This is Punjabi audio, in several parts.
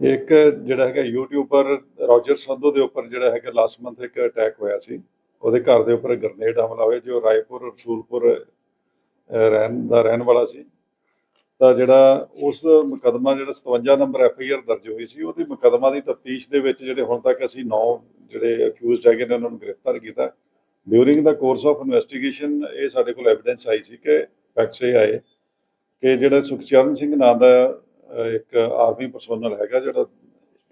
ਇੱਕ ਜਿਹੜਾ ਹੈਗਾ ਯੂਟਿਊਬਰ ਰੋਜਰ ਸੰਧੂ ਦੇ ਉੱਪਰ ਜਿਹੜਾ ਹੈਗਾ ਲਾਸਟ ਮੰਥ ਇੱਕ ਅਟੈਕ ਹੋਇਆ ਸੀ। ਉਹਦੇ ਘਰ ਦੇ ਉੱਪਰ ਗ੍ਰਨੇਡ ਹਮਲਾ ਹੋਇਆ, ਜੋ ਰਾਏਪੁਰ, ਰਸੂਲਪੁਰ ਰਹਿਣ ਦਾ ਰਹਿਣ ਵਾਲਾ ਸੀ। ਤਾਂ ਜਿਹੜਾ ਉਸ ਮੁਕਦਮਾ ਜਿਹੜਾ 57 ਨੰਬਰ ਐਫ ਆਈ ਆਰ ਦਰਜ ਹੋਈ ਸੀ, ਉਹਦੇ ਮੁਕਦਮਾ ਦੀ ਤਫਤੀਸ਼ ਦੇ ਵਿੱਚ ਜਿਹੜੇ ਹੁਣ ਤੱਕ ਅਸੀਂ 9 ਜਿਹੜੇ ਅਕਿਊਜ਼ਡ ਹੈਗੇ ਨੇ, ਉਹਨਾਂ ਨੂੰ ਗ੍ਰਿਫਤਾਰ ਕੀਤਾ। During the course of investigation ਇਹ ਸਾਡੇ ਕੋਲ ਐਵੀਡੈਂਸ ਆਈ ਸੀ ਕਿ ਫੈਕਟਸ ਇਹ ਆਏ ਕਿ ਜਿਹੜਾ ਸੁਖਚਰਨ ਸਿੰਘ ਨਾਂ ਦਾ ਇੱਕ ਆਰਮੀ ਪਰਸਨਲ ਹੈਗਾ ਜਿਹੜਾ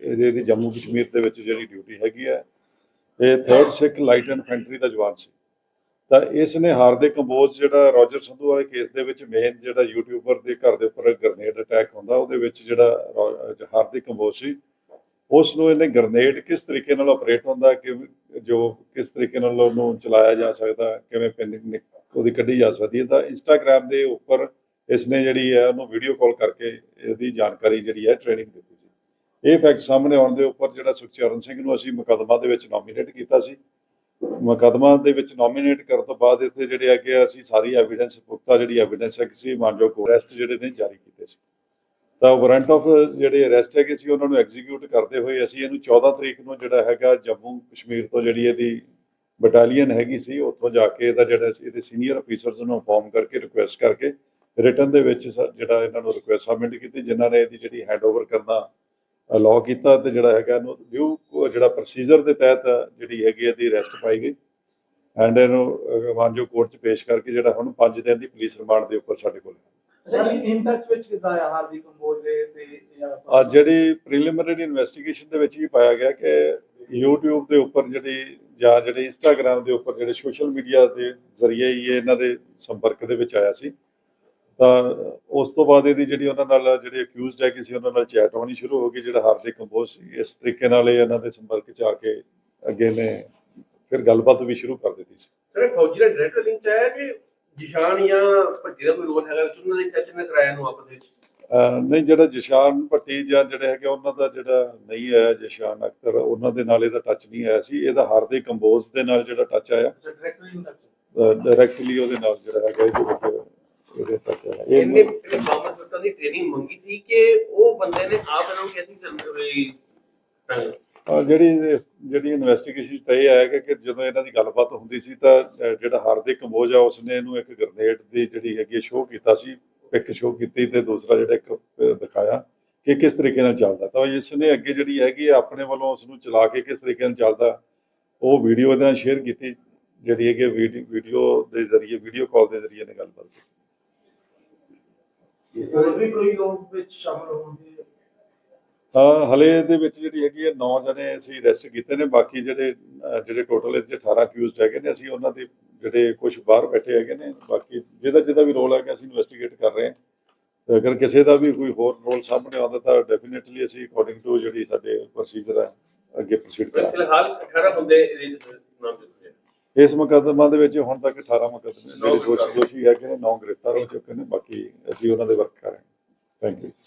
ਇਹਦੇ ਦੀ ਜੰਮੂ ਕਸ਼ਮੀਰ ਦੇ ਵਿੱਚ ਜਿਹੜੀ ਡਿਊਟੀ ਹੈਗੀ ਹੈ, ਇਹ 3rd ਸਿੱਖ ਲਾਈਟ ਇਨਫੈਂਟਰੀ ਦਾ ਜਵਾਨ ਸੀ। ਤਾਂ ਇਸ ਨੇ ਹਾਰਦਿਕ ਕੰਬੋਜ ਜਿਹੜਾ ਰੋਜਰ ਸੰਧੂ ਵਾਲੇ ਕੇਸ ਦੇ ਵਿੱਚ ਮੇਨ ਜਿਹੜਾ ਯੂਟਿਊਬਰ ਦੇ ਘਰ ਦੇ ਉੱਪਰ ਗ੍ਰਨੇਡ ਅਟੈਕ ਹੁੰਦਾ, ਉਹਦੇ ਵਿੱਚ ਜਿਹੜਾ ਰੋ- ਹਾਰਦਿਕ ਕੰਬੋਜ ਸੀ। ਉਸ ਨੂੰ ਇਹਨੇ ਗ੍ਰਨੇਡ ਕਿਸ ਤਰੀਕੇ ਨਾਲ ਆਪਰੇਟ ਹੁੰਦਾ ਕਿ ਜੋ ਕਿਸ ਤਰੀਕੇ ਨਾਲ ਉਹਨੂੰ ਚਲਾਇਆ ਜਾ ਸਕਦਾ ਕਿਵੇਂ ਪਿੰਨ ਉਹਦੀ ਕੱਢੀ ਜਾ ਸਕਦੀ ਹੈ, ਤਾਂ ਇੰਸਟਾਗ੍ਰam ਦੇ ਉੱਪਰ ਇਸਨੇ ਜਿਹੜੀ ਹੈ ਉਹਨੂੰ ਵੀਡੀਓ ਕਾਲ ਕਰਕੇ ਇਹਦੀ ਜਾਣਕਾਰੀ ਜਿਹੜੀ ਹੈ ਟ੍ਰੇਨਿੰਗ ਦਿੱਤੀ ਸੀ। ਇਹ ਫੈਕਟ ਸਾਹਮਣੇ ਆਉਣ ਦੇ ਉੱਪਰ ਜਿਹੜਾ ਸੁਖਚਰਨ ਸਿੰਘ ਨੂੰ ਅਸੀਂ ਮੁਕੱਦਮਾ ਦੇ ਵਿੱਚ ਨੋਮੀਨੇਟ ਕੀਤਾ ਸੀ। ਮੁਕੱਦਮਾ ਦੇ ਵਿੱਚ ਨੋਮੀਨੇਟ ਕਰਨ ਤੋਂ ਬਾਅਦ ਇੱਥੇ ਜਿਹੜੇ ਹੈਗੇ ਆ, ਅਸੀਂ ਸਾਰੀ ਐਵੀਡੈਂਸ ਪੁਖਤਾ ਜਿਹੜੀ ਐਵੀਡੈਂਸ ਹੈ ਕਿਸੇ ਮਾਨਯੋਗ ਅਰੈਸਟ ਜਿਹੜੇ ਨੇ ਜਾਰੀ ਕੀਤੇ। ਤਾਂ ਵਾਰੰਟ ਆਫ ਜਿਹੜੇ ਅਰੈਸਟ ਹੈਗੇ ਸੀ ਉਹਨਾਂ ਨੂੰ ਐਗਜ਼ੀਕਿਊਟ ਕਰਦੇ ਹੋਏ ਅਸੀਂ ਇਹਨੂੰ 14 ਤਰੀਕ ਨੂੰ ਜਿਹੜਾ ਹੈਗਾ ਜੰਮੂ ਕਸ਼ਮੀਰ ਤੋਂ ਜਿਹੜੀ ਇਹਦੀ ਬਟਾਲੀਅਨ ਹੈਗੀ ਸੀ ਉੱਥੋਂ ਜਾ ਕੇ ਇਹਦਾ ਜਿਹੜਾ ਸੀ ਇਹਦੇ ਸੀਨੀਅਰ ਅਫੀਸਰਸ ਨੂੰ ਇਨਫੋਰਮ ਕਰਕੇ ਰਿਕੁਐਸਟ ਕਰਕੇ ਰਿਟਰਨ ਦੇ ਵਿੱਚ ਸ- ਜਿਹੜਾ ਇਹਨਾਂ ਨੂੰ ਰਿਕੁਐਸਟ ਸਬਮਿਟ ਕੀਤੀ ਜਿਨ੍ਹਾਂ ਨੇ ਇਹਦੀ ਜਿਹੜੀ ਹੈਂਡਓਵਰ ਕਰਨਾ ਅਲਾਉ ਕੀਤਾ ਤੇ ਜਿਹੜਾ ਹੈਗਾ ਇਹਨੂੰ ਡਿਊ ਜਿਹੜਾ ਪ੍ਰੋਸੀਜਰ ਦੇ ਤਹਿਤ ਜਿਹੜੀ ਹੈਗੀ ਇਹਦੀ ਅਰੈਸਟ ਪਾਈ ਗਈ। ਐਂਡ ਇਹਨੂੰ ਅਹ, ਕੋਰਟ 'ਚ ਪੇਸ਼ ਕਰਕੇ ਜਿਹੜਾ ਹੁਣ 5 ਦਿਨ ਦੀ ਪੁਲਿਸ ਰਿਮਾਂਡ ਦੇ ਉੱਪਰ ਸਾਡੇ ਕੋਲ ਹੈ। ਸਰ ਇਨ ਟੱਚ ਵਿੱਚ ਕਿੱਦਾਂ ਆ ਹਾਰਦਿਕ ਕੰਬੋਜ ਦੇ ਤੇ ਜਾਂ ਆ ਜਿਹੜੀ ਪ੍ਰੀਲਿਮਿਨਰੀ ਇਨਵੈਸਟੀਗੇਸ਼ਨ ਦੇ ਵਿੱਚ ਵੀ ਪਾਇਆ ਗਿਆ ਕਿ YouTube ਦੇ ਉੱਪਰ ਜਿਹੜੀ ਜਾਂ ਜਿਹੜੇ Instagram ਦੇ ਉੱਪਰ ਜਿਹੜੇ ਸੋਸ਼ਲ ਮੀਡੀਆ ਦੇ ਜ਼ਰੀਏ ਹੀ ਇਹ ਇਹਨਾਂ ਦੇ ਸੰਪਰਕ ਦੇ ਵਿੱਚ ਆਇਆ ਸੀ। ਤਾਂ ਉਸ ਤੋਂ ਬਾਅਦ ਇਹਦੀ ਜਿਹੜੀ ਉਹਨਾਂ ਨਾਲ ਜਿਹੜੇ ਅਕਿਊਜ਼ਡ ਹੈ ਕਿਸੇ ਉਹਨਾਂ ਨਾਲ ਚੈਟ ਹੋਣੀ ਸ਼ੁਰੂ ਹੋ ਗਈ ਜਿਹੜਾ ਹਾਰਦਿਕ ਕੰਬੋਜ ਸੀ। ਇਸ ਤਰੀਕੇ ਨਾਲ ਇਹ ਇਹਨਾਂ ਦੇ ਸੰਪਰਕ ਚ ਆ ਕੇ ਅੱਗੇ ਨੇ ਫਿਰ ਗੱਲਬਾਤ ਵੀ ਸ਼ੁਰੂ ਕਰ ਦਿੱਤੀ ਸੀ। ਸਰ ਫੌਜੀ ਦਾ ਡਾਇਰੈਕਟ ਲਿੰਕ ਚ ਆਇਆ ਕਿ ਜਿਸ਼ਾਨ ਜਾਂ ਭੱਟੀ ਦਾ ਕੋਈ ਰੋਲ ਹੈਗਾ ਵਿੱਚ? ਉਹਨਾਂ ਦੇ ਟੱਚ ਨੇ ਕਰਾਇਆ ਨੂੰ ਆਪਸ ਵਿੱਚ? ਨਹੀਂ ਜਿਹੜਾ ਜਸ਼ਾਨ ਭੱਟੀ ਜਾਂ ਜਿਹੜੇ ਹੈਗੇ ਉਹਨਾਂ ਦਾ ਜਿਹੜਾ ਨਹੀਂ ਆਇਆ ਜਸ਼ਾਨ ਅਖਤਰ ਉਹਨਾਂ ਦੇ ਨਾਲ ਇਹਦਾ ਟੱਚ ਨਹੀਂ ਆਇਆ ਸੀ। ਇਹਦਾ ਹਾਰਦਿਕ ਕੰਬੋਜ ਦੇ ਨਾਲ ਜਿਹੜਾ ਟੱਚ ਆਇਆ। ਡਾਇਰੈਕਟਲੀ ਉਹਦੇ ਨਾਲ ਜਿਹੜਾ ਹੈਗਾ ਇਹਦੇ ਵਿੱਚ ਇਹਦੇ ਟੱਚ ਆਇਆ। ਇਹਨੇ ਇਹ ਮਾਮਾ ਸੱਤਾ ਦੀ ਟ੍ਰੇਨਿੰਗ ਮੰਗੀ ਸੀ ਕਿ ਉਹ ਬੰਦੇ ਨੇ ਆਪ ਇਹਨਾਂ ਨੂੰ ਕਿਹਾ ਸੀ ਜਿਹੜੀ ਜਿਹੜੀ ਇਨਵੈਸਟੀਗੇਸ਼ਨ ਤੇ ਇਹ ਆਇਆ ਕਿ ਕਿ ਜਦੋਂ ਇਹਨਾਂ ਦੀ ਗੱਲਬਾਤ ਹੁੰਦੀ ਸੀ ਤਾਂ ਜਿਹੜਾ ਹਾਰਦਿਕ ਕੰਬੋਜ ਆ ਉਸਨੇ ਇਹਨੂੰ ਇੱਕ ਗ੍ਰਨੇਡ ਦੀ ਜਿਹੜੀ ਹੈਗੀ ਸ਼ੋਅ ਕੀਤਾ ਸੀ। ਇੱਕ ਸ਼ੋਅ ਕੀਤੀ ਤੇ ਦੂਸਰਾ ਜਿਹੜਾ ਇੱਕ ਦਿਖਾਇਆ ਕਿ ਕਿਸ ਤਰੀਕੇ ਨਾਲ ਚੱਲਦਾ। ਤਾਂ ਇਸ ਨੇ ਅੱਗੇ ਜਿਹੜੀ ਹੈਗੀ ਆਪਣੇ ਵੱਲੋਂ ਉਸ ਨੂੰ ਚਲਾ ਕੇ ਕਿਸ ਤਰੀਕੇ ਨਾਲ ਚੱਲਦਾ ਉਹ ਵੀਡੀਓ ਇਹਦੇ ਨਾਲ ਸ਼ੇਅਰ ਕੀਤੀ ਜਿਹੜੀ ਹੈਗੀ ਵੀਡੀਓ ਦੇ ਜ਼ਰੀਏ ਵੀਡੀਓ ਕਾਲ ਦੇ ਜ਼ਰੀਏ ਨੇ ਗੱਲਬਾਤ ਕੀਤੀ। ਹੋਰ ਵੀ ਕੋਈ ਲੋਕ ਵਿੱਚ ਸ਼ਾਮਲ ਹੋਣਗੇ? ਤਾਂ ਹਲੇ ਦੇ ਵਿੱਚ ਜਿਹੜੀ ਹੈਗੀ ਹੈ 9 ਜਣੇ ਅਸੀਂ ਅਰੈਸਟ ਕੀਤੇ ਨੇ ਬਾਕੀ ਜਿਹੜੇ ਜਿਹੜੇ ਟੋਟਲ 'ਚ 18 ਅਕਿਊਜ਼ਡ ਹੈਗੇ ਨੇ ਅਸੀਂ ਉਹਨਾਂ ਦੇ ਜਿਹੜੇ ਕੁਝ ਬਾਹਰ ਬੈਠੇ ਹੈਗੇ ਨੇ ਬਾਕੀ ਜਿਹਦਾ ਜਿਹਦਾ ਵੀ ਰੋਲ ਹੈਗਾ ਅਸੀਂ ਇਨਵੈਸਟੀਗੇਟ ਕਰ ਰਹੇ ਹਾਂ। ਤੇ ਅਗਰ ਕਿਸੇ ਦਾ ਵੀ ਕੋਈ ਹੋਰ ਰੋਲ ਸਾਹਮਣੇ ਆਉਂਦਾ ਤਾਂ ਡੈਫੀਨਿਟਲੀ ਅਸੀਂ ਅਕੋਰਡਿੰਗ ਟੂ ਜਿਹੜੀ ਸਾਡੇ ਪ੍ਰੋਸੀਜਰ ਹੈ ਅੱਗੇ ਪ੍ਰੋਸੀਡ ਕਰਾਂਗੇ। ਫਿਲਹਾਲ 18 ਬੰਦੇ ਇਹਦੇ ਵਿੱਚ ਨਾਮ ਦਿੱਤੇ ਆ। ਇਸ ਮੁਕੱਦਮਾ ਦੇ ਵਿੱਚ ਹੁਣ ਤੱਕ 18 ਮੁਕੱਦਮੇ ਜਿਹੜੇ ਦੋਸ਼ੀ ਦੋਸ਼ੀ ਹੈਗੇ ਨੇ 9 ਗ੍ਰਿਫਤਾਰ ਹੋ ਚੁੱਕੇ ਨੇ ਬਾਕੀ ਅਸੀਂ ਉਹਨਾਂ ਦੇ ਵਰਕ ਕਰ ਰਹੇ ਹਾਂ। Thank you